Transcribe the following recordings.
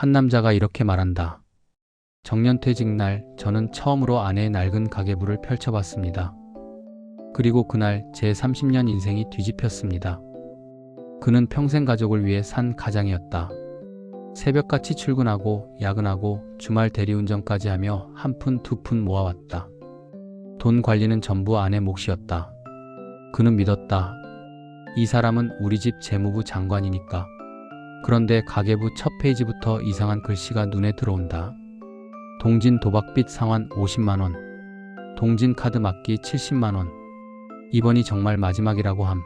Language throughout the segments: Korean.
한 남자가 이렇게 말한다. 정년퇴직 날 저는 처음으로 아내의 낡은 가계부를 펼쳐봤습니다. 그리고 그날 제 30년 인생이 뒤집혔습니다. 그는 평생 가족을 위해 산 가장이었다. 새벽같이 출근하고 야근하고 주말 대리운전까지 하며 한 푼 두 푼 모아왔다. 돈 관리는 전부 아내 몫이었다. 그는 믿었다. 이 사람은 우리 집 재무부 장관이니까. 그런데 가계부 첫 페이지부터 이상한 글씨가 눈에 들어온다. 동진 도박빚 상환 50만원. 동진 카드 맞기 70만원. 이번이 정말 마지막이라고 함.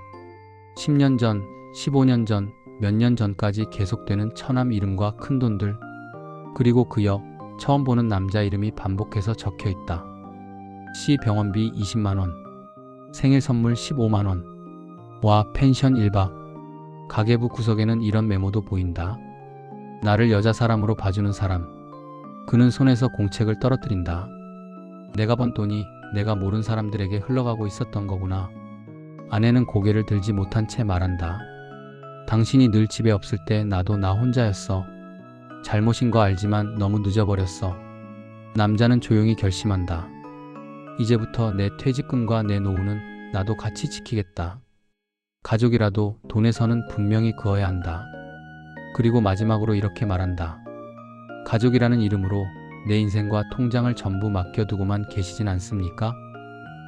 10년 전, 15년 전, 몇 년 전까지 계속되는 처남 이름과 큰 돈들. 그리고 그 옆, 처음 보는 남자 이름이 반복해서 적혀 있다. C 병원비 20만원. 생일 선물 15만원. 와 펜션 1박. 가계부 구석에는 이런 메모도 보인다. 나를 여자 사람으로 봐주는 사람. 그는 손에서 공책을 떨어뜨린다. 내가 번 돈이 내가 모른 사람들에게 흘러가고 있었던 거구나. 아내는 고개를 들지 못한 채 말한다. 당신이 늘 집에 없을 때 나도 나 혼자였어. 잘못인 거 알지만 너무 늦어버렸어. 남자는 조용히 결심한다. 이제부터 내 퇴직금과 내 노후는 나도 같이 지키겠다. 가족이라도 선은 분명히 그어야 한다. 그리고 마지막으로 이렇게 말한다. 가족이라는 이름으로 내 인생과 통장을 전부 맡겨두고만 계시진 않습니까?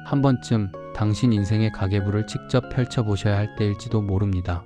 한 번쯤 당신 인생의 가계부를 직접 펼쳐보셔야 할 때일지도 모릅니다.